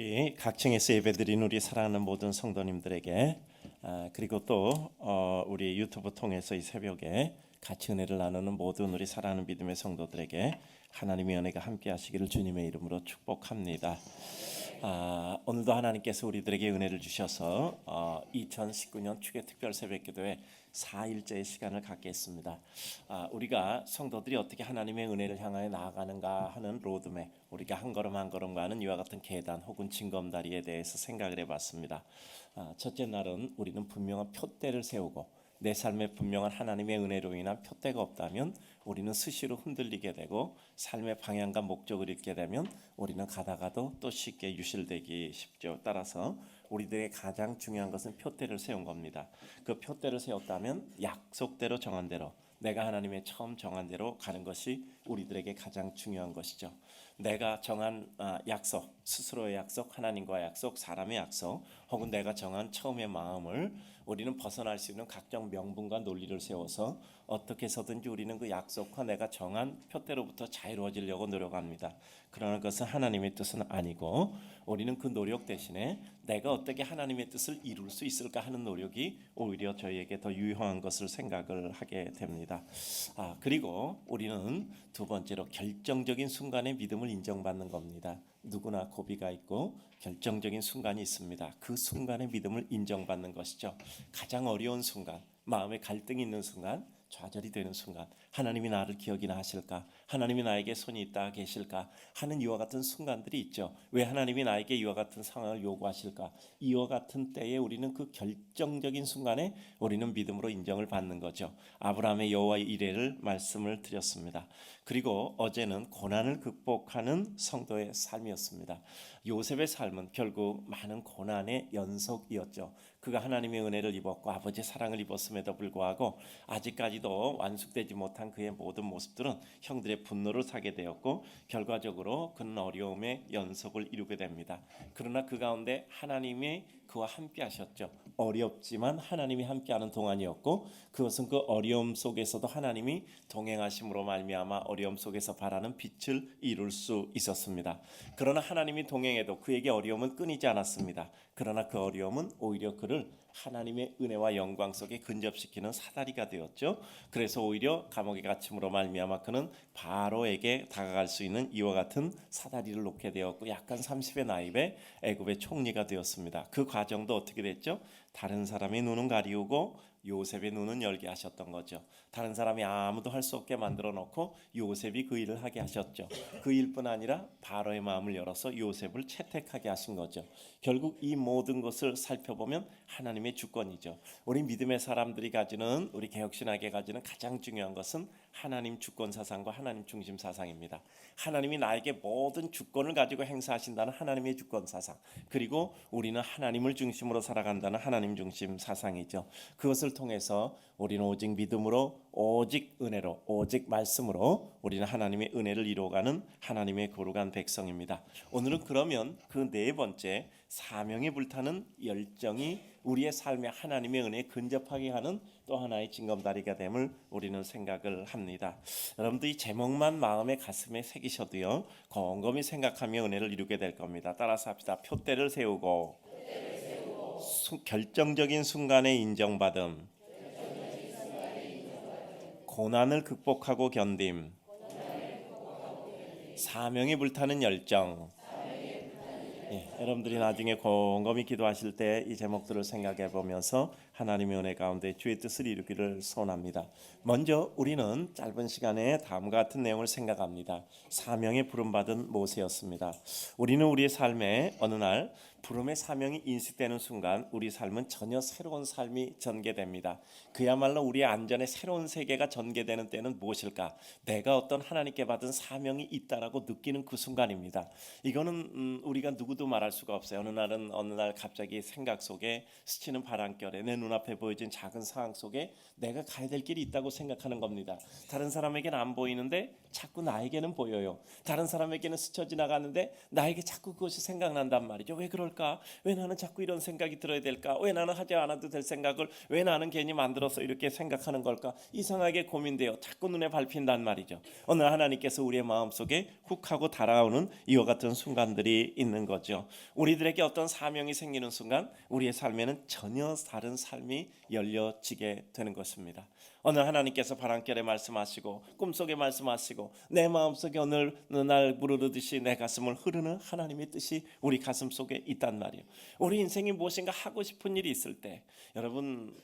우리 각층에서 예배드린 우리 사랑하는 모든 성도님들에게 아, 그리고 또 어, 우리 유튜브 통해서 이 새벽에 같이 은혜를 나누는 모든 우리 사랑하는 믿음의 성도들에게 하나님의 은혜가 함께 하시기를 주님의 이름으로 축복합니다. 아, 오늘도 하나님께서 우리들에게 은혜를 주셔서 어, 2019년 추계 특별 새벽 기도회 4일째의 시간을 갖겠습니다. 아, 우리가 성도들이 어떻게 하나님의 은혜를 향하여 나아가는가 하는 로드맵, 우리가 한 걸음 한 걸음 가는 이와 같은 계단 혹은 징검다리에 대해서 생각을 해봤습니다. 아, 첫째 날은 우리는 분명한 표대를 세우고 내 삶에 분명한 하나님의 은혜로 인한 표대가 없다면 우리는 스시로 흔들리게 되고 삶의 방향과 목적을 잃게 되면 우리는 가다가도 또 쉽게 유실되기 쉽죠. 따라서 우리들의 가장 중요한 것은 표대를 세운 겁니다. 그 표대를 세웠다면 약속대로 정한 대로 내가 하나님의 처음 정한 대로 가는 것이 우리들에게 가장 중요한 것이죠. 내가 정한 아, 약속, 스스로의 약속, 하나님과의 약속, 사람의 약속, 혹은 내가 정한 처음의 마음을 우리는 벗어날 수 있는 각종 명분과 논리를 세워서 어떻게 해서든지 우리는 그 약속과 내가 정한 표대로부터 자유로워지려고 노력합니다. 그러나 그것은 하나님의 뜻은 아니고 우리는 그 노력 대신에 내가 어떻게 하나님의 뜻을 이룰 수 있을까 하는 노력이 오히려 저희에게 더 유효한 것을 생각을 하게 됩니다. 아, 그리고 우리는 두 번째로 결정적인 순간에 믿음을 인정받는 겁니다. 누구나 고비가 있고 결정적인 순간이 있습니다. 그 순간에 믿음을 인정받는 것이죠. 가장 어려운 순간, 마음에 갈등이 있는 순간, 좌절이 되는 순간 하나님이 나를 기억이나 하실까? 하나님이 나에게 손이 있다 계실까? 하는 이와 같은 순간들이 있죠. 왜 하나님이 나에게 이와 같은 상황을 요구하실까? 이와 같은 때에 우리는 그 결정적인 순간에 우리는 믿음으로 인정을 받는 거죠. 아브라함의 여호와 이레를 말씀을 드렸습니다. 그리고 어제는 고난을 극복하는 성도의 삶이었습니다. 요셉의 삶은 결국 많은 고난의 연속이었죠 그가 하나님의 은혜를 입었고 아버지의 사랑을 입었음에도 불구하고 아직까지도 완숙되지 못한 그의 모든 모습들은 형들의 분노를 사게 되었고 결과적으로 그는 어려움의 연속을 이루게 됩니다. 그러나 그 가운데 하나님이 그와 함께 하셨죠. 어렵지만 하나님이 함께하는 동안이었고 그것은 그 어려움 속에서도 하나님이 동행하심으로 말미암아 어려움 속에서 바라는 빛을 이룰 수 있었습니다. 그러나 하나님이 동행해도 그에게 어려움은 끊이지 않았습니다. 그러나 그 어려움은 오히려 그를 하나님의 은혜와 영광 속에 근접시키는 사다리가 되었죠. 그래서 오히려 감옥에 갇힘으로 말미암아 그는 바로에게 다가갈 수 있는 이와 같은 사다리를 놓게 되었고 약간 30의 나이에 애굽의 총리가 되었습니다. 그 과정도 어떻게 됐죠? 다른 사람의 눈은 가리우고 요셉의 눈은 열게 하셨던 거죠. 다른 사람이 아무도 할 수 없게 만들어 놓고 요셉이 그 일을 하게 하셨죠. 그 일뿐 아니라 바로의 마음을 열어서 요셉을 채택하게 하신 거죠. 결국 이 모든 것을 살펴보면 하나님의 주권이죠. 우리 믿음의 사람들이 가지는 우리 개혁신학에 가지는 가장 중요한 것은 하나님 주권 사상과 하나님 중심 사상입니다. 하나님이 나에게 모든 주권을 가지고 행사하신다는 하나님의 주권 사상. 그리고 우리는 하나님을 중심으로 살아간다는 하나님 중심 사상이죠. 그것을 통해서 우리는 오직 믿음으로 오직 은혜로 오직 말씀으로 우리는 하나님의 은혜를 이루어가는 하나님의 거룩한 백성입니다. 오늘은 그러면 그 네 번째 사명에 불타는 열정이 우리의 삶에 하나님의 은혜에 근접하게 하는 또 하나의 징검다리가 됨을 우리는 생각을 합니다. 여러분들 이 제목만 마음의 가슴에 새기셔도요 곰곰이 생각하며 은혜를 이루게 될 겁니다. 따라서 합시다. 표대를 세우고 수- 결정적인 순간에 인정받음, 고난을 극복하고 견딤, 사명이 불타는 열정. 예, 여러분들이 나중에 곰곰이 기도하실 때 이 제목들을 생각해 보면서 하나님의 은혜 가운데 주의 뜻을 이루기를 소원합니다. 먼저 우리는 짧은 시간에 다음과 같은 내용을 생각합니다. 사명에 부름받은 모세였습니다. 우리는 우리의 삶에 어느 날 부름의 사명이 인식되는 순간 우리 삶은 전혀 새로운 삶이 전개됩니다. 그야말로 우리의 안전에 새로운 세계가 전개되는 때는 무엇일까? 내가 어떤 하나님께 받은 사명이 있다라고 느끼는 그 순간입니다. 이거는 음, 우리가 누구도 말할 수가 없어요. 어느 날은 어느 날 갑자기 생각 속에 스치는 바람결에 내 눈 앞에 보여진 작은 상황 속에 내가 가야 될 길이 있다고 생각하는 겁니다. 다른 사람에게는 안 보이는데 자꾸 나에게는 보여요. 다른 사람에게는 스쳐 지나가는데 나에게 자꾸 그것이 생각난단 말이죠. 왜 그럴까? 왜 나는 자꾸 이런 생각이 들어야 될까? 왜 나는 하지 않아도 될 생각을 왜 나는 괜히 만들어서 이렇게 생각하는 걸까? 이상하게 고민돼요. 자꾸 눈에 밟힌단 말이죠. 오늘 하나님께서 우리의 마음 속에 훅 하고 달아오는 이와 같은 순간들이 있는 거죠. 우리들에게 어떤 사명이 생기는 순간 우리의 삶에는 전혀 다른 삶이 열려지게 되는 것입니다. 오늘 하나님께서 바람결에 말씀하시고 꿈속에 말씀하시고 내 마음속에 오늘 날 부르듯이 내 가슴을 흐르는 하나님의 뜻이 우리 가슴 속에 있단 말이에요. 우리 인생이 무엇인가 하고 싶은 일이 있을 때 여러분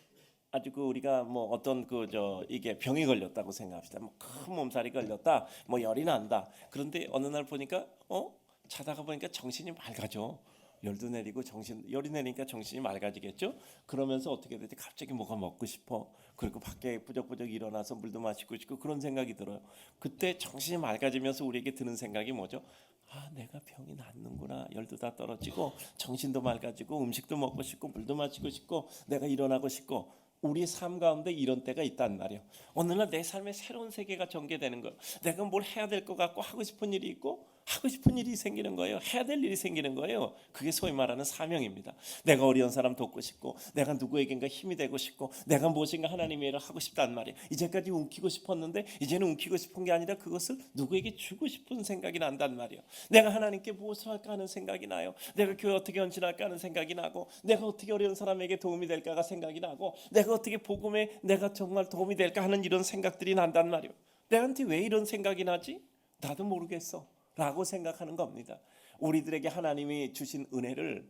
아주 그 우리가 뭐 어떤 그 저 이게 병이 걸렸다고 생각합시다. 뭐 큰 몸살이 걸렸다. 뭐 열이 난다. 그런데 어느 날 보니까 어 자다가 보니까 정신이 맑아져. 열도 내리고 정신 열이 내리니까 정신이 맑아지겠죠. 그러면서 어떻게 되지? 갑자기 뭐가 먹고 싶어. 그리고 밖에 부적부적 일어나서 물도 마시고 싶고 그런 생각이 들어요. 그때 정신이 맑아지면서 우리에게 드는 생각이 뭐죠? 아, 내가 병이 낫는구나. 열도 다 떨어지고 정신도 맑아지고 음식도 먹고 싶고 물도 마시고 싶고 내가 일어나고 싶고 우리 삶 가운데 이런 때가 있단 말이에요. 어느 날 내 삶에 새로운 세계가 전개되는 거예요. 내가 뭘 해야 될 것 같고 하고 싶은 일이 있고 하고 싶은 일이 생기는 거예요. 해야 될 일이 생기는 거예요. 그게 소위 말하는 사명입니다. 내가 어려운 사람 돕고 싶고, 내가 누구에겐가 힘이 되고 싶고, 내가 무엇인가 하나님의 일을 하고 싶단 말이에요. 이제까지 움키고 싶었는데 이제는 움키고 싶은 게 아니라 그것을 누구에게 주고 싶은 생각이 난단 말이에요. 내가 하나님께 무엇을 할까 하는 생각이 나요. 내가 교회 어떻게 헌신할까 하는 생각이 나고, 내가 어떻게 어려운 사람에게 도움이 될까가 생각이 나고, 내가 어떻게 복음에 내가 정말 도움이 될까 하는 이런 생각들이 난단 말이에요. 내한테 왜 이런 생각이 나지? 나도 모르겠어. 라고 생각하는 겁니다. 우리들에게 하나님이 주신 은혜를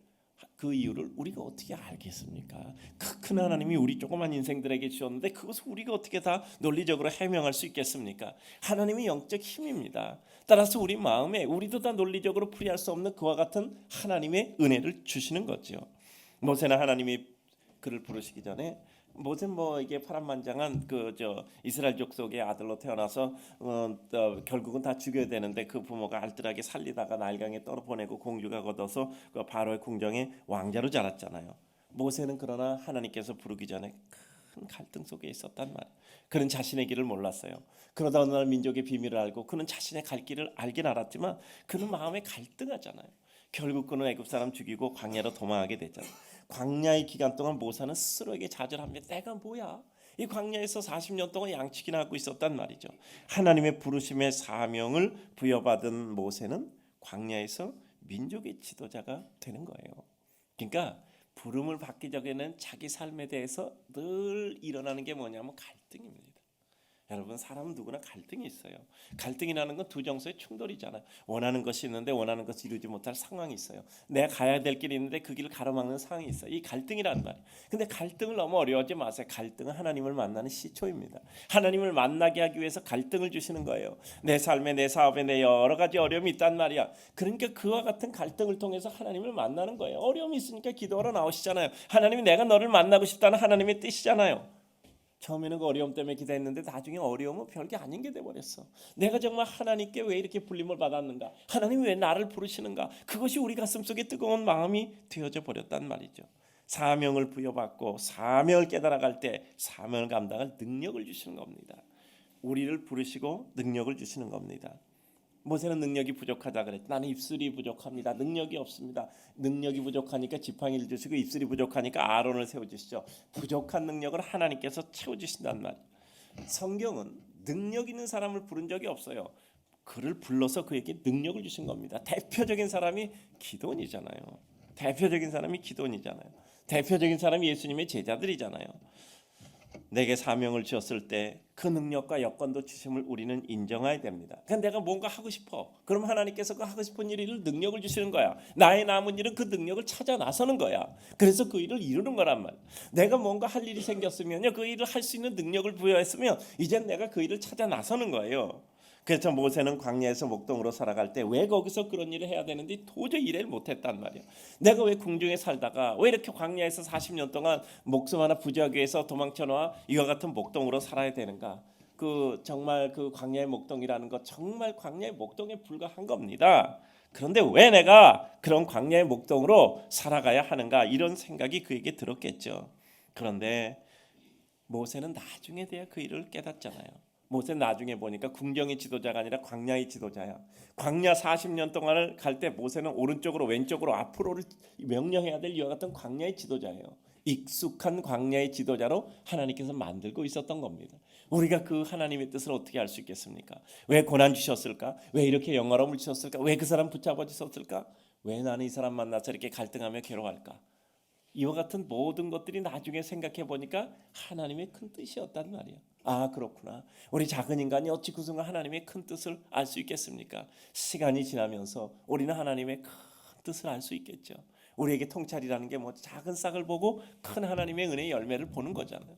그 이유를 우리가 어떻게 알겠습니까? 그큰 하나님이 우리 조그만 인생들에게 주셨는데 그것을 우리가 어떻게 다 논리적으로 해명할 수 있겠습니까? 하나님이 영적 힘입니다. 따라서 우리 마음에 우리도 다 논리적으로 풀이할 수 없는 그와 같은 하나님의 은혜를 주시는 거죠. 모세는 하나님이 그를 부르시기 전에 모세 뭐 이게 파란만장한 그 저 이스라엘 족속의 아들로 태어나서 어, 어, 결국은 다 죽여야 되는데 그 부모가 알뜰하게 살리다가 날강에 떨어 보내고 공주가 걷어서 그 바로의 궁정의 왕자로 자랐잖아요. 모세는 그러나 하나님께서 부르기 전에 큰 갈등 속에 있었단 말. 그는 자신의 길을 몰랐어요. 그러다 어느 날 민족의 비밀을 알고 그는 자신의 갈 길을 알긴 알았지만 그는 마음에 갈등하잖아요. 결국 그는 애굽 사람 죽이고 광야로 도망하게 됐잖아요. 광야의 기간 동안 모사는 스스로에게 좌절합니다. 내가 뭐야? 이 광야에서 40년 동안 양치기나 하고 있었단 말이죠. 하나님의 부르심의 사명을 부여받은 모세는 광야에서 민족의 지도자가 되는 거예요. 그러니까 부름을 받기 전에는 자기 삶에 대해서 늘 일어나는 게 뭐냐면 갈등입니다. 여러분 사람은 누구나 갈등이 있어요. 갈등이라는 건 두 정서의 충돌이잖아요. 원하는 것이 있는데 원하는 것을 이루지 못할 상황이 있어요. 내가 가야 될 길이 있는데 그 길을 가로막는 상황이 있어요. 이 갈등이란 말. 근데 갈등을 너무 어려워하지 마세요. 갈등은 하나님을 만나는 시초입니다. 하나님을 만나게 하기 위해서 갈등을 주시는 거예요. 내 삶에 내 사업에 내 여러 가지 어려움이 있단 말이야. 그러니까 그와 같은 갈등을 통해서 하나님을 만나는 거예요. 어려움이 있으니까 기도하러 나오시잖아요. 하나님이 내가 너를 만나고 싶다는 하나님의 뜻이잖아요. 처음에는 그 어려움 때문에 기도했는데 나중에 어려움은 별게 아닌 게 돼버렸어. 내가 정말 하나님께 왜 이렇게 불림을 받았는가? 하나님이 왜 나를 부르시는가? 그것이 우리 가슴 속에 뜨거운 마음이 되어져 버렸단 말이죠. 사명을 부여받고 사명을 깨달아갈 때 사명을 감당할 능력을 주시는 겁니다. 우리를 부르시고 능력을 주시는 겁니다. 모세는 능력이 부족하다 그랬. 나는 입술이 부족합니다. 능력이 없습니다. 능력이 부족하니까 지팡이를 주시고 입술이 부족하니까 아론을 세워 주시죠. 부족한 능력을 하나님께서 채워 주신단 말. 성경은 능력 있는 사람을 부른 적이 없어요. 그를 불러서 그에게 능력을 주신 겁니다. 대표적인 사람이 기도원이잖아요. 대표적인 사람이 기도원이잖아요. 대표적인 사람이 예수님의 제자들이잖아요. 내게 사명을 주었을 때 그 능력과 여건도 주심을 우리는 인정해야 됩니다. 그냥 내가 뭔가 하고 싶어. 그럼 하나님께서 그 하고 싶은 일을 능력을 주시는 거야. 나의 남은 일은 그 능력을 찾아 나서는 거야. 그래서 그 일을 이루는 거란 말. 내가 뭔가 할 일이 생겼으면요. 그 일을 할 수 있는 능력을 부여했으면 이젠 내가 그 일을 찾아 나서는 거예요. 그래서 모세는 광야에서 목동으로 살아갈 때 왜 거기서 그런 일을 해야 되는지 도저히 이해를 못했단 말이야. 내가 왜 궁중에 살다가 왜 이렇게 광야에서 40년 동안 목숨 하나 부지하기 위해서 도망쳐놔 이와 같은 목동으로 살아야 되는가? 그 정말 그 광야의 목동이라는 것 정말 광야의 목동에 불과한 겁니다. 그런데 왜 내가 그런 광야의 목동으로 살아가야 하는가 이런 생각이 그에게 들었겠죠. 그런데 모세는 나중에 돼야 그 일을 깨닫잖아요. 모세 나중에 보니까 궁정의 지도자가 아니라 광야의 지도자야. 광야 40년 동안을 갈 때 모세는 오른쪽으로 왼쪽으로 앞으로를 명령해야 될 이와 같은 광야의 지도자예요. 익숙한 광야의 지도자로 하나님께서 만들고 있었던 겁니다. 우리가 그 하나님의 뜻을 어떻게 알 수 있겠습니까? 왜 고난 주셨을까? 왜 이렇게 영화로움을 주셨을까? 왜 그 사람 붙잡아 주셨을까? 왜 나는 이 사람 만나서 이렇게 갈등하며 괴로워할까? 이와 같은 모든 것들이 나중에 생각해 보니까 하나님의 큰 뜻이었단 말이야. 아 그렇구나. 우리 작은 인간이 어찌 그 순간 하나님의 큰 뜻을 알 수 있겠습니까? 시간이 지나면서 우리는 하나님의 큰 뜻을 알 수 있겠죠. 우리에게 통찰이라는 게 뭐 작은 싹을 보고 큰 하나님의 은혜의 열매를 보는 거잖아요.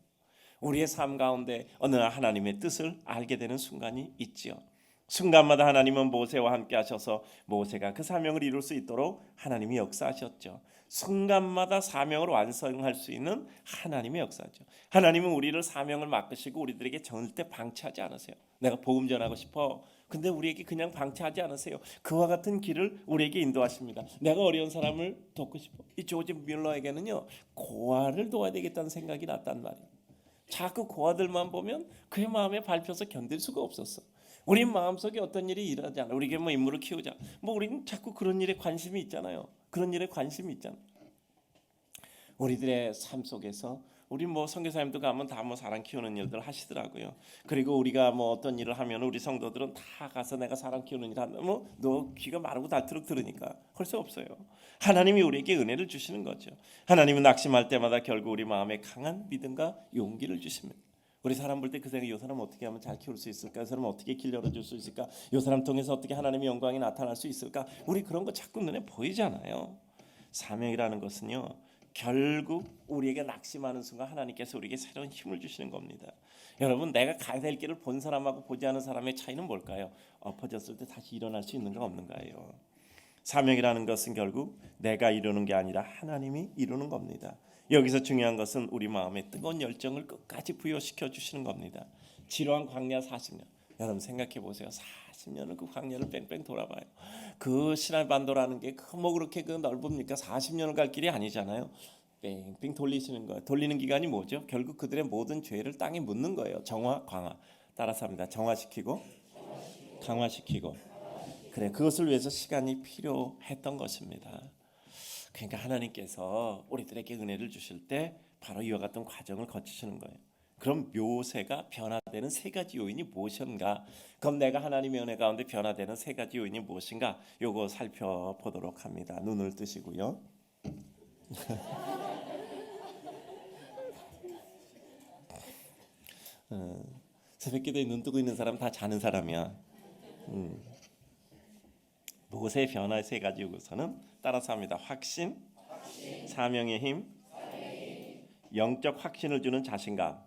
우리의 삶 가운데 어느 날 하나님의 뜻을 알게 되는 순간이 있지요. 순간마다 하나님은 모세와 함께 하셔서 모세가 그 사명을 이룰 수 있도록 하나님이 역사하셨죠. 순간마다 사명을 완성할 수 있는 하나님의 역사죠. 하나님은 우리를 사명을 맡기시고 우리들에게 절대 방치하지 않으세요. 내가 복음 전하고 싶어. 근데 우리에게 그냥 방치하지 않으세요. 그와 같은 길을 우리에게 인도하십니다. 내가 어려운 사람을 돕고 싶어. 이 조지 밀러에게는요 고아를 도와야 되겠다는 생각이 났단 말이에요. 자꾸 고아들만 보면 그의 마음에 밟혀서 견딜 수가 없었어. 우리 마음속에 어떤 일이 일어나지 않아. 우리에게 뭐 인물을 키우자. 뭐 우리는 자꾸 그런 일에 관심이 있잖아요. 그런 일에 관심이 있잖아. 우리들의 삶 속에서 우리 뭐 선교사님도 가면 다 뭐 사람 키우는 일들 하시더라고요. 그리고 우리가 뭐 어떤 일을 하면 우리 성도들은 다 가서 내가 사람 키우는 일 한다. 뭐너 귀가 마르고 닳도록 들으니까 할 수 없어요. 하나님이 우리에게 은혜를 주시는 거죠. 하나님은 낙심할 때마다 결국 우리 마음에 강한 믿음과 용기를 주십니다. 우리 사람 볼 때 그 생각, 이 사람 어떻게 하면 잘 키울 수 있을까? 이 사람 어떻게 길 열어줄 수 있을까? 이 사람 통해서 어떻게 하나님의 영광이 나타날 수 있을까? 우리 그런 거 자꾸 눈에 보이잖아요. 사명이라는 것은요. 결국 우리에게 낙심하는 순간 하나님께서 우리에게 새로운 힘을 주시는 겁니다. 여러분 내가 가야 될 길을 본 사람하고 보지 않은 사람의 차이는 뭘까요? 엎어졌을 때 다시 일어날 수 있는가 없는가예요. 사명이라는 것은 결국 내가 이루는 게 아니라 하나님이 이루는 겁니다. 여기서 중요한 것은 우리 마음에 뜨거운 열정을 끝까지 부여시켜 주시는 겁니다. 지루한 광야 40년. 여러분 생각해 보세요. 40년을 그 광야를 뺑뺑 돌아봐요. 그 신할 반도라는 게뭐 그렇게 그 넓습니까? 40년을 갈 길이 아니잖아요. 뺑뺑 돌리시는 거예요. 돌리는 기간이 뭐죠? 결국 그들의 모든 죄를 땅에 묻는 거예요. 정화, 강화. 따라서 합니다. 정화시키고 강화시키고. 그래 그것을 위해서 시간이 필요했던 것입니다. 그러니까 하나님께서 우리들에게 은혜를 주실 때 바로 이와 같은 과정을 거치시는 거예요. 그럼 묘세가 변화되는 세 가지 요인이 무엇인가? 그럼 내가 하나님의 은혜 가운데 변화되는 세 가지 요인이 무엇인가? 요거 살펴보도록 합니다. 눈을 뜨시고요. 어, 새벽기도에 눈 뜨고 있는 사람 다 자는 사람이야. 음. 모세 변화 세 가지 요소는 따라서 합니다. 확신, 사명의 힘, 영적 확신을 주는 자신감.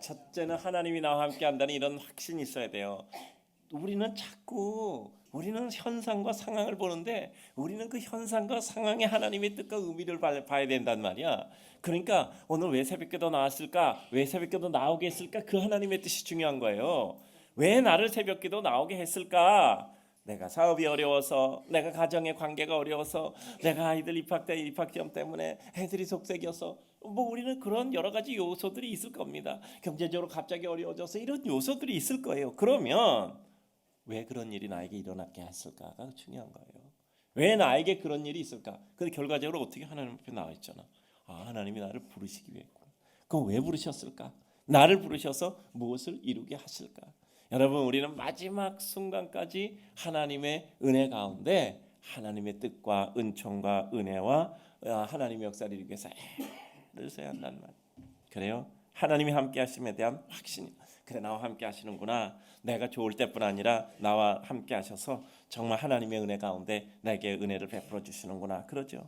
첫째는 하나님이 나와 함께 한다는 이런 확신이 있어야 돼요. 우리는 자꾸 우리는 현상과 상황을 보는데 우리는 그 현상과 상황에 하나님의 뜻과 의미를 봐- 봐야 된단 말이야. 그러니까 오늘 왜 새벽기도 나왔을까? 왜 새벽기도 나오게 했을까? 그 하나님의 뜻이 중요한 거예요. 왜 나를 새벽기도 나오게 했을까? 내가 사업이 어려워서, 내가 가정의 관계가 어려워서, 내가 아이들 입학 때 입학 시험 때문에 애들이 속색여서, 뭐 우리는 그런 여러 가지 요소들이 있을 겁니다. 경제적으로 갑자기 어려워져서 이런 요소들이 있을 거예요. 그러면 왜 그런 일이 나에게 일어나게 했을까가 중요한 거예요. 왜 나에게 그런 일이 있을까? 근데 결과적으로 어떻게 하나님 앞에 나와 있잖아. 아 하나님이 나를 부르시기 위했구나. 그럼 왜 부르셨을까? 나를 부르셔서 무엇을 이루게 하실까? 여러분 우리는 마지막 순간까지 하나님의 은혜 가운데 하나님의 뜻과 은총과 은혜와 어, 하나님의 역사를 위해서 애를 써야 한다는 말. 그래요? 하나님이 함께 하심에 대한 확신이. 그래 나와 함께 하시는구나. 내가 좋을 때뿐 아니라 나와 함께 하셔서 정말 하나님의 은혜 가운데 내게 은혜를 베풀어 주시는구나. 그러죠.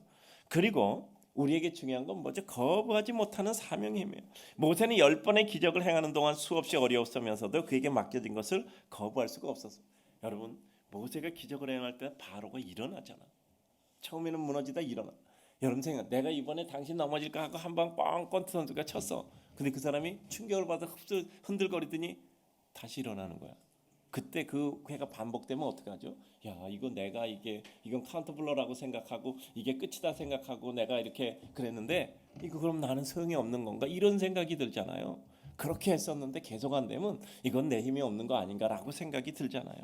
그리고 우리에게 중요한 건 뭐죠? 거부하지 못하는 힘이에요. 모세는 열 번의 기적을 행하는 동안 수없이 어려웠으면서도 그에게 맡겨진 것을 거부할 수가 없었어. 여러분 모세가 기적을 행할 때 바로가 일어나잖아. 처음에는 무너지다 일어나. 여러분 생각, 내가 이번에 당신 넘어질까 하고 한 방 뻥뻥 선수가 쳤어. 근데 그 사람이 충격을 받아 흔들거리더니 다시 일어나는 거야. 그때 그 회가 반복되면 어떻게 하죠? 야 이거 내가 이게 이건 카운터블러라고 생각하고 이게 끝이다 생각하고 내가 이렇게 그랬는데 이거 그럼 나는 소용이 없는 건가 이런 생각이 들잖아요. 그렇게 했었는데 계속 안 되면 이건 내 힘이 없는 거 아닌가라고 생각이 들잖아요.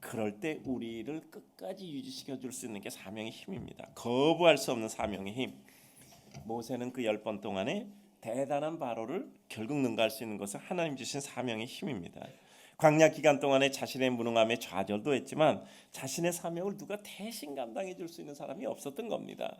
그럴 때 우리를 끝까지 유지시켜 줄 수 있는 게 사명의 힘입니다. 거부할 수 없는 사명의 힘. 모세는 그 열 번 동안에 대단한 바로를 결국 능가할 수 있는 것은 하나님 주신 사명의 힘입니다. 광야 기간 동안에 자신의 무능함에 좌절도 했지만 자신의 사명을 누가 대신 감당해 줄 수 있는 사람이 없었던 겁니다.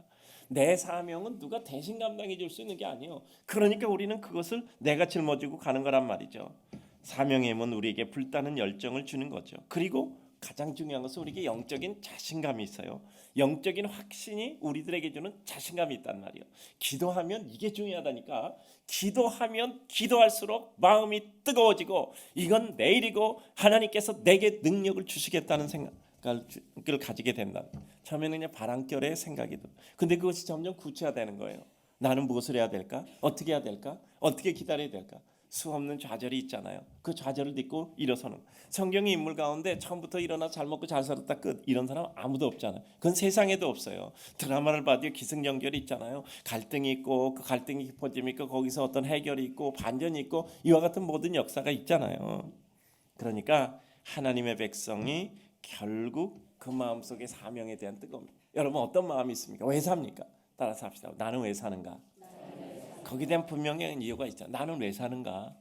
내 사명은 누가 대신 감당해 줄 수 있는 게 아니에요. 그러니까 우리는 그것을 내가 짊어지고 가는 거란 말이죠. 사명의 힘은 우리에게 불타는 열정을 주는 거죠. 그리고 가장 중요한 것은 우리에게 영적인 자신감이 있어요. 영적인 확신이 우리들에게 주는 자신감이 있단 말이에요. 기도하면 이게 중요하다니까. 기도하면 기도할수록 마음이 뜨거워지고 이건 내일이고 하나님께서 내게 능력을 주시겠다는 생각을 가지게 된다. 처음에는 그냥 바람결의 생각이 들. 근데 그것이 점점 구체화되는 거예요. 나는 무엇을 해야 될까? 어떻게 해야 될까? 어떻게 기다려야 될까? 수 없는 좌절이 있잖아요. 그 좌절을 딛고 일어서는 성경의 인물 가운데 처음부터 일어나 잘 먹고 잘 살았다 끝 이런 사람 아무도 없잖아요. 그건 세상에도 없어요. 드라마를 봐도 기승전결이 있잖아요. 갈등이 있고 그 갈등이 깊어지니까 그 거기서 어떤 해결이 있고 반전이 있고 이와 같은 모든 역사가 있잖아요. 그러니까 하나님의 백성이 결국 그 마음속에 사명에 대한 뜨거움. 여러분 어떤 마음이 있습니까? 왜 삽니까? 따라서 합시다. 나는 왜 사는가? 거기에 대한 분명한 이유가 있죠. 나는 왜 사는가?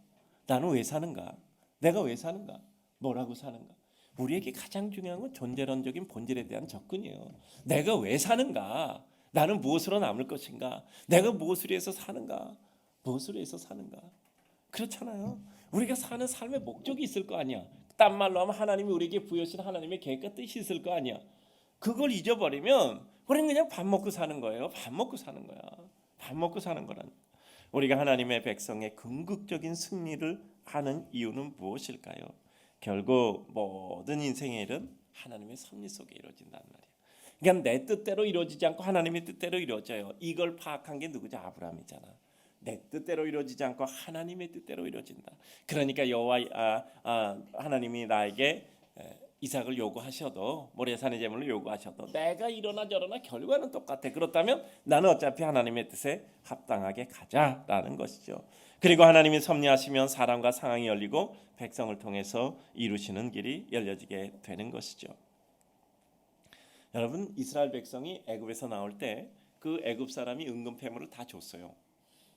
나는 왜 사는가? 내가 왜 사는가? 뭐라고 사는가? 우리에게 가장 중요한 건 존재론적인 본질에 대한 접근이에요. 내가 왜 사는가? 나는 무엇으로 남을 것인가? 내가 무엇을 위해서 사는가? 무엇을 위해서 사는가? 그렇잖아요. 우리가 사는 삶의 목적이 있을 거 아니야. 딴 말로 하면 하나님이 우리에게 부여신 하나님의 계획과 뜻이 있을 거 아니야. 그걸 잊어버리면 우리는 그냥 밥 먹고 사는 거예요. 밥 먹고 사는 거야. 밥 먹고 사는 거란. 우리가 하나님의 백성의 궁극적인 승리를 하는 이유는 무엇일까요? 결국 모든 인생의 일은 하나님의 섭리 속에 이루어진단 말이에요. 그러니까 내 뜻대로 이루어지지 않고 하나님의 뜻대로 이루어져요. 이걸 파악한 게 누구죠? 아브라함이잖아. 내 뜻대로 이루어지지 않고 하나님의 뜻대로 이루어진다. 그러니까 여호와 아, 아, 하나님이 나에게 에, 이삭을 요구하셔도 모래산의 제물을 요구하셔도 내가 이러나 저러나 결과는 똑같아. 그렇다면 나는 어차피 하나님의 뜻에 합당하게 가자라는 것이죠. 그리고 하나님이 섭리하시면 사람과 상황이 열리고 백성을 통해서 이루시는 길이 열려지게 되는 것이죠. 여러분 이스라엘 백성이 애굽에서 나올 때 그 애굽 사람이 은금 패물을 다 줬어요.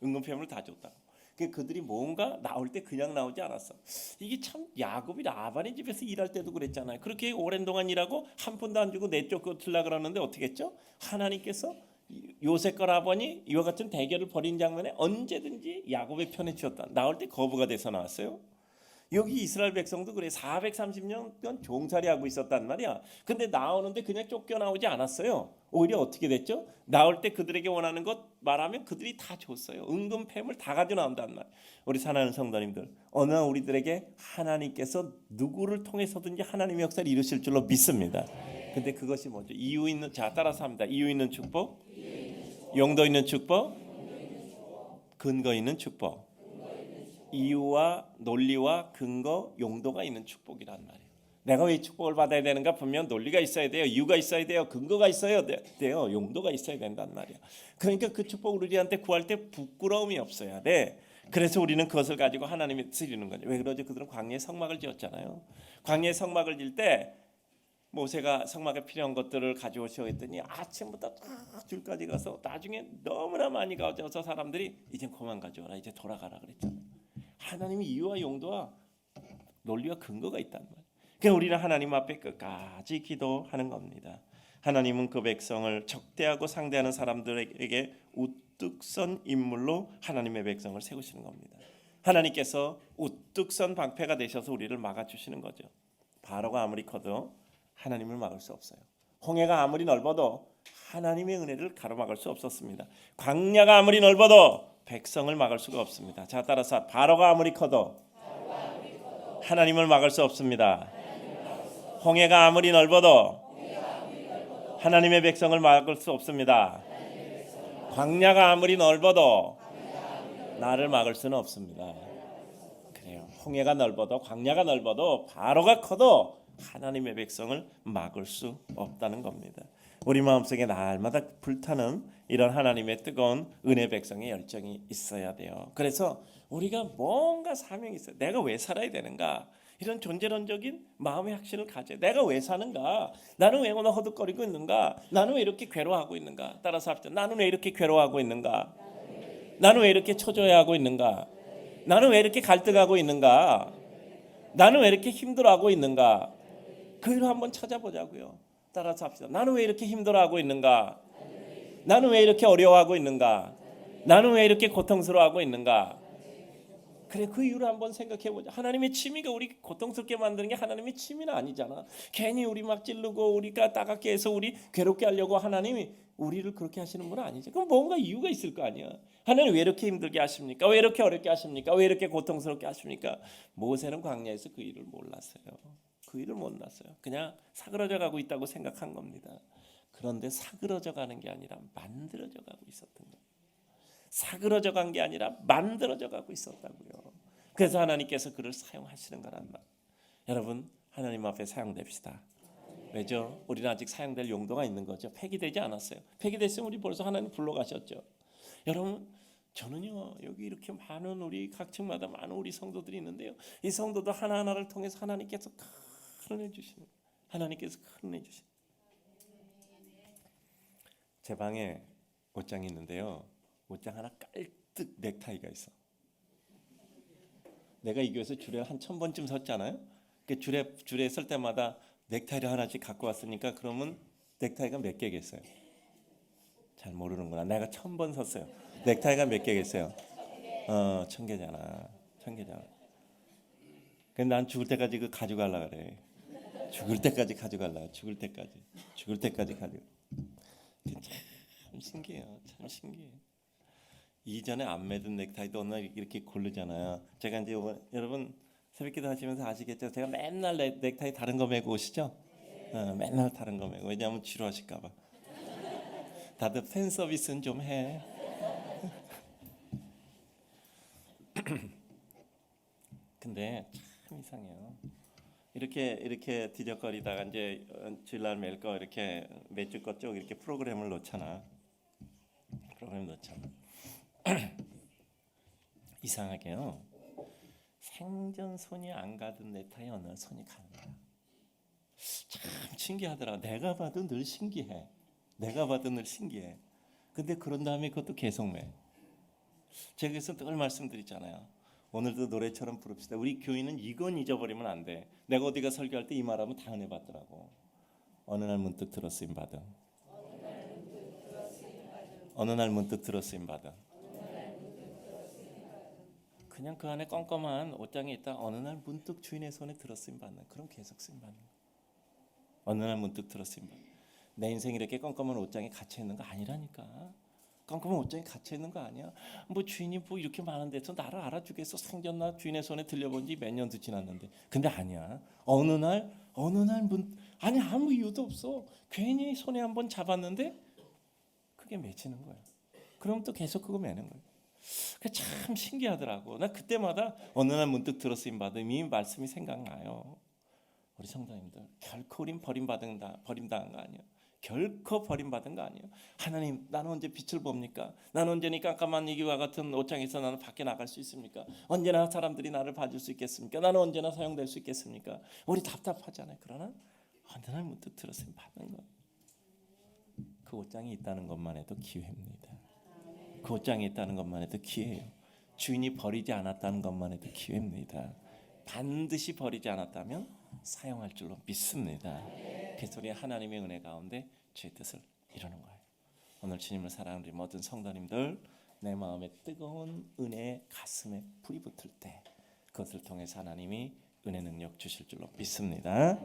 은금 패물을 다 줬다. 그 그들이 뭔가 나올 때 그냥 나오지 않았어. 이게 참 야곱이 라반의 집에서 일할 때도 그랬잖아요. 그렇게 오랜 동안 일하고 한 푼도 안 주고 내쫓고틀라 그러는데 어떻게 했죠? 하나님께서 요셉과 라반이 이와 같은 대결을 벌인 장면에 언제든지 야곱의 편에 치었다. 나올 때 거부가 돼서 나왔어요. 여기 이스라엘 백성도 그래 430년 종살이하고 있었단 말이야. 근데 나오는데 그냥 쫓겨 나오지 않았어요. 오히려 어떻게 됐죠? 나올 때 그들에게 원하는 것 말하면 그들이 다 줬어요. 은금 팸을 다 가져 나온단 말. 우리 사랑하는 성도님들, 어느 날 우리들에게 하나님께서 누구를 통해서든지 하나님의 역사를 이루실 줄로 믿습니다. 근데 그것이 뭐죠? 이유 있는 자 따라서 합니다. 이유 있는 축복, 용도 있는 축복, 근거 있는 축복. 이유와 논리와 근거, 용도가 있는 축복이란 말이에요. 내가 왜 축복을 받아야 되는가 분명 논리가 있어야 돼요. 이유가 있어야 돼요. 근거가 있어야 돼요. 용도가 있어야 된단 말이야. 그러니까 그 축복을 우리한테 구할 때 부끄러움이 없어야 돼. 그래서 우리는 그것을 가지고 뜻을 이루는 거죠. 왜 그러죠? 그들은 광야에 성막을 지었잖아요. 광야에 성막을 질때 모세가 성막에 필요한 것들을 가져오시오 했더니 아침부터 딱 줄까지 가서 나중에 너무나 많이 가져서 사람들이 이제 그만 가져오라 이제 돌아가라 그랬잖아요. 하나님이 이유와 용도와 논리와 근거가 있단 말이에요. 그냥 우리는 하나님 앞에 끝까지 기도하는 겁니다. 하나님은 그 백성을 적대하고 상대하는 사람들에게 우뚝 선 인물로 하나님의 백성을 세우시는 겁니다. 하나님께서 우뚝 선 방패가 되셔서 우리를 막아 주시는 거죠. 바로가 아무리 커도 하나님을 막을 수 없어요. 홍해가 아무리 넓어도 하나님의 은혜를 가로막을 수 없었습니다. 광야가 아무리 넓어도 백성을 막을 수가 없습니다. 자 따라서 바로가 아무리 커도 하나님을 막을 수 없습니다. 홍해가 아무리 넓어도 하나님의 백성을 막을 수 없습니다. 광야가 아무리 넓어도 나를 막을 수는 없습니다. 그래요. 홍해가 넓어도 광야가 넓어도 바로가 커도 하나님의 백성을 막을 수 없다는 겁니다. 우리 마음속에 날마다 불타는 이런 하나님의 뜨거운 은혜 백성의 열정이 있어야 돼요. 그래서 우리가 뭔가 사명이 있어요. 내가 왜 살아야 되는가? 이런 존재론적인 마음의 확신을 가져. 내가 왜 사는가? 나는 왜 오늘 허덕거리고 있는가? 나는 왜 이렇게 괴로워하고 있는가? 따라서 합시다. 나는 왜 이렇게 괴로워하고 있는가? 나는 왜 이렇게 초조해하고 있는가? 나는 왜 이렇게 갈등하고 있는가? 나는 왜 이렇게 힘들어하고 있는가? 그 이유를 한번 찾아보자고요. 따라서 합시다. 나는 왜 이렇게 힘들어하고 있는가? 나는 왜 이렇게 어려워하고 있는가? 나는 왜 이렇게 고통스러워하고 있는가? 그래 그 이유를 한번 생각해 보자. 하나님의 취미가 우리 고통스럽게 만드는 게 하나님의 취미는 아니잖아. 괜히 우리 막 찌르고 우리가 따갑게 해서 우리 괴롭게 하려고 하나님이 우리를 그렇게 하시는 분은 아니죠. 그럼 뭔가 이유가 있을 거 아니야. 하나님 왜 이렇게 힘들게 하십니까? 왜 이렇게 어렵게 하십니까? 왜 이렇게 고통스럽게 하십니까? 모세는 광야에서 그 일을 몰랐어요. 그 일을 몰랐어요. 그냥 사그러져 가고 있다고 생각한 겁니다. 그런데 사그러져 가는 게 아니라 만들어져 가고 있었던 거예요. 사그러져 간 게 아니라 만들어져 가고 있었다고요. 그래서 하나님께서 그를 사용하시는 거란 말. 여러분 하나님 앞에 사용됩시다. 왜죠? 우리는 아직 사용될 용도가 있는 거죠. 폐기되지 않았어요. 폐기됐으면 우리 벌써 하나님 불러가셨죠. 여러분 저는요 여기 이렇게 많은 우리 각 층마다 많은 우리 성도들이 있는데요. 이 성도들 하나 하나를 통해서 하나님께서 큰 은혜 주시는 하나님께서 큰 은혜 주시는 제 방에 옷장이 있는데요. 옷장 하나 깔뜩 넥타이가 있어. 내가 이 교회에서 줄에 한 천 번쯤 섰잖아요. 그 줄에 줄에 설 때마다 넥타이를 하나씩 갖고 왔으니까 그러면 넥타이가 몇 개겠어요? 잘 모르는구나. 내가 천 번 섰어요. 넥타이가 몇 개겠어요? 어, 천 개잖아. 천 개잖아. 근데 난 죽을 때까지 그 가져갈라 그래. 죽을 때까지 가져갈라. 죽을 때까지. 죽을 때까지 가져. 참 신기해요. 참 신기해. 이전에 안 매든 넥타이도 어느 날 이렇게 고르잖아요. 제가 이제 여러분 새벽기도 하시면서 아시겠죠? 제가 맨날 넥, 넥타이 다른 거 매고 오시죠? 어, 맨날 다른 거 매고 왜냐하면 지루하실까 봐. 다들 팬 서비스는 좀 해. 근데 참 이상해요. 이렇게 이렇게 뒤적거리다가 이제 어, 주일날 맬거 이렇게 몇주 거쭉 이렇게 프로그램을 놓잖아. 프로그램 놓잖아. 이상하게요. 생전 손이 안 가던 넥타이 어느 날 손이 가는 거야. 참 신기하더라. 내가 봐도 늘 신기해. 내가 봐도 늘 신기해. 근데 그런 다음에 그것도 계속 매. 제가 그래서 늘 말씀드리잖아요. 오늘도 노래처럼 부릅시다. 우리 교인은 이건 잊어버리면 안 돼. 내가 어디가 설교할 때 이 말하면 다 은혜 받더라고. 어느 날 문득 들었으임 받음. 어느 날 문득 들었으임 받음. 그냥 그 안에 껌껌한 옷장에 있다 어느 날 문득 주인의 손에 들었으임 받는 그럼 계속 쓰임 받는 거. 어느 날 문득 들었으임 받는 내 인생 이렇게 껌껌한 옷장에 갇혀 있는 거 아니라니까. 껌껌한 옷장에 갇혀 있는 거 아니야. 뭐 주인이 뭐 이렇게 많은 데서 나를 알아주겠어. 생전나 주인의 손에 들려본 지 몇 년도 지났는데. 근데 아니야. 어느 날 어느 날 문 아니 아무 이유도 없어. 괜히 손에 한번 잡았는데 그게 맺히는 거야. 그럼 또 계속 그거 매는 거야. 그참 신기하더라고. 나 그때마다 어느 날 문득 들었으임 받음 이 말씀이 생각나요. 우리 성도님들 결코 우린 버림받은 다 버림당한 거 아니야. 결코 버림받은 거 아니에요. 하나님, 나는 언제 빛을 봅니까? 나는 언제니 깜깜한 이기와 같은 옷장에서 나는 밖에 나갈 수 있습니까? 언제나 사람들이 나를 봐줄 수 있겠습니까? 나는 언제나 사용될 수 있겠습니까? 우리 답답하잖아요. 그러나 날 문득 들었으면 받는 거. 그 옷장이 있다는 것만 해도 기회입니다. 그 옷장에 있다는 것만 해도 기회예요. 주인이 버리지 않았다는 것만 해도 기회입니다. 반드시 버리지 않았다면 사용할 줄로 믿습니다. 그래서 우리 하나님의 은혜 가운데 주의 뜻을 이루는 거예요. 오늘 주님을 사랑하는 모든 성도님들 내 마음에 뜨거운 은혜 가슴에 불이 붙을 때 그것을 통해서 하나님이 은혜 능력 주실 줄로 믿습니다.